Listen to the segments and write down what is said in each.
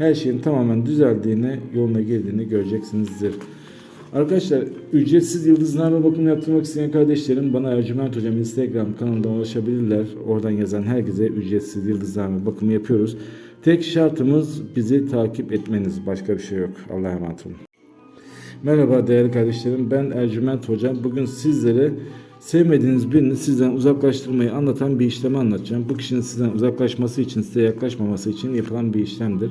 her şeyin tamamen düzeldiğini, yoluna girdiğini göreceksinizdir. Arkadaşlar ücretsiz yıldızlarla bakım yaptırmak isteyen kardeşlerim bana Ercüment Hocam Instagram kanalından ulaşabilirler. Oradan yazan herkese ücretsiz yıldızlarla bakımı yapıyoruz. Tek şartımız bizi takip etmeniz. Başka bir şey yok. Allah'a emanet olun. Merhaba değerli kardeşlerim. Ben Ercüment Hocam. Bugün sizlere sevmediğiniz birini sizden uzaklaştırmayı anlatan bir işlemi anlatacağım. Bu kişinin sizden uzaklaşması için, size yaklaşmaması için yapılan bir işlemdir.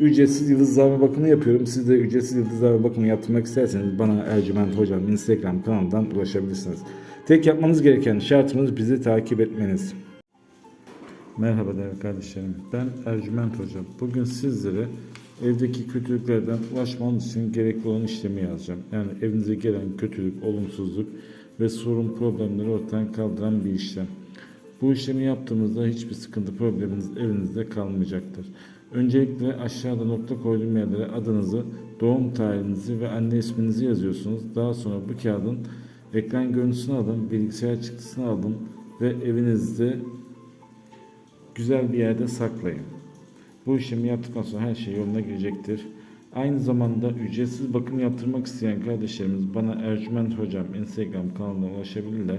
ücretsiz yıldızlama bakımı yapıyorum. Siz de ücretsiz yıldızlama bakımı yaptırmak isterseniz bana Ercüment Hocam Instagram kanalından ulaşabilirsiniz. Tek yapmanız gereken şartımız bizi takip etmeniz. Merhaba değerli kardeşlerim. Ben Ercüment Hocam. Bugün sizlere evdeki kötülüklerden ulaşmanız için gerekli olan işlemi yazacağım. Yani evinize gelen kötülük, olumsuzluk ve sorun problemleri ortadan kaldıran bir işlem. Bu işlemi yaptığımızda hiçbir sıkıntı probleminiz evinizde kalmayacaktır. Öncelikle aşağıda nokta koyduğum yerlere adınızı, doğum tarihinizi ve anne isminizi yazıyorsunuz. Daha sonra bu kağıdın ekran görüntüsünü alın, bilgisayar çıktısını alın ve evinizde güzel bir yerde saklayın. Bu işlemi yaptıktan sonra her şey yoluna girecektir. Aynı zamanda ücretsiz bakım yaptırmak isteyen kardeşlerimiz bana Ercüment Hocam Instagram kanalına ulaşabilirler.